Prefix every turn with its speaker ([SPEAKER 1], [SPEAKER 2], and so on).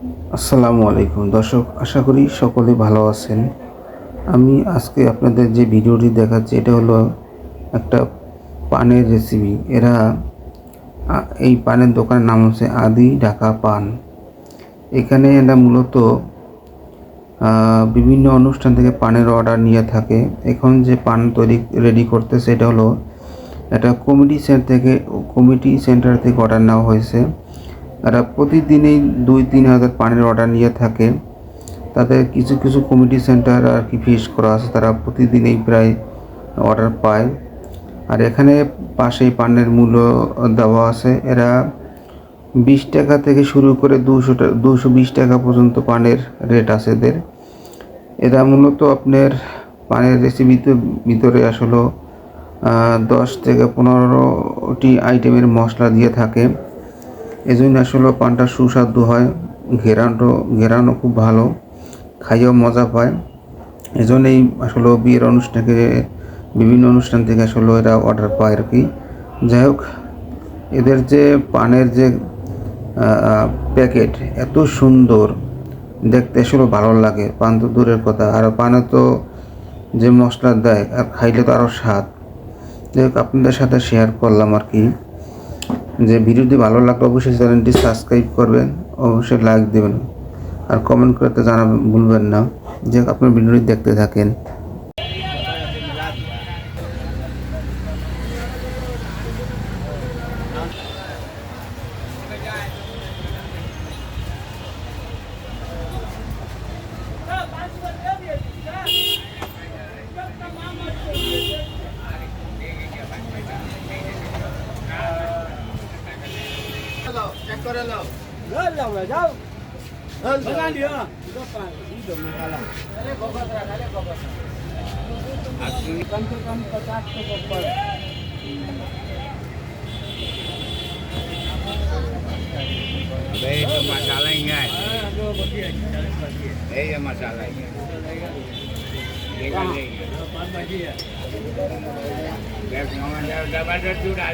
[SPEAKER 1] আসসালামু আলাইকুম। দর্শক, আশা করি সকলে ভালো আছেন। আমি আজকে আপনাদের যে ভিডিওটি দেখাচ্ছি, এটা হলো একটা পানের রেসিপি এরা এই পানের দোকানের নাম হচ্ছে আদি ঢাকা পান। এখানে এরা মূলত বিভিন্ন অনুষ্ঠান থেকে পানের অর্ডার নিয়ে থাকে। এখন যে পান তৈরি রেডি করতে সেটা হলো এটা কমিটি সেন্টার থেকে কমিটি সেন্টার থেকে অর্ডার নেওয়া হয়েছে। এরা প্রতিদিনই দুই, তিন হাজার পানের অর্ডার নিয়ে থাকে। তাদের কিছু কিছু কমিটি সেন্টার আর কি ফিস করা আছে, তারা প্রতিদিনই প্রায় অর্ডার পায়। আর এখানে পাশেই পানের মূল্য দেওয়া আছে। এরা বিশ টাকা থেকে শুরু করে দুশো দুশো বিশ টাকা পর্যন্ত পানের রেট আছে এদের। এরা মূলত আপনার পানের রেসিপিতে ভিতরে আসলে দশ থেকে পনেরোটি আইটেমের মশলা দিয়ে থাকে। এজন্য আসলে পানটা সুস্বাদু হয় ঘেরানো ঘেরানো খুব ভালো, খাইয়েও মজা পায়। এজন্যই আসলে বিয়ের অনুষ্ঠানে বিভিন্ন অনুষ্ঠান থেকে আসলে এরা অর্ডার পায় আর কি। যাই হোক, এদের যে পানের যে প্যাকেট এত সুন্দর, দেখতে আসলে ভালো লাগে, পান তো দূরের কথা, আর পানে তো যে মশলা দেয়, আর খাইলে তো আরও স্বাদ। যাই হোক, আপনাদের সাথে শেয়ার করলাম আর কি। যে ভিডিওটি ভালো লাগলে অবশ্যই চ্যানেলটি সাবস্ক্রাইব করবেন, অবশ্যই লাইক দেবেন। আর কমেন্ট করতে জানাবেন, ভুলবেন না। যে আপনার ভিডিওটি দেখতে থাকেন।
[SPEAKER 2] લાવ ચેક કરે લાવ લાવ masalah ini. Ini. Ini. Biar ngomong dah dah dah tu dah.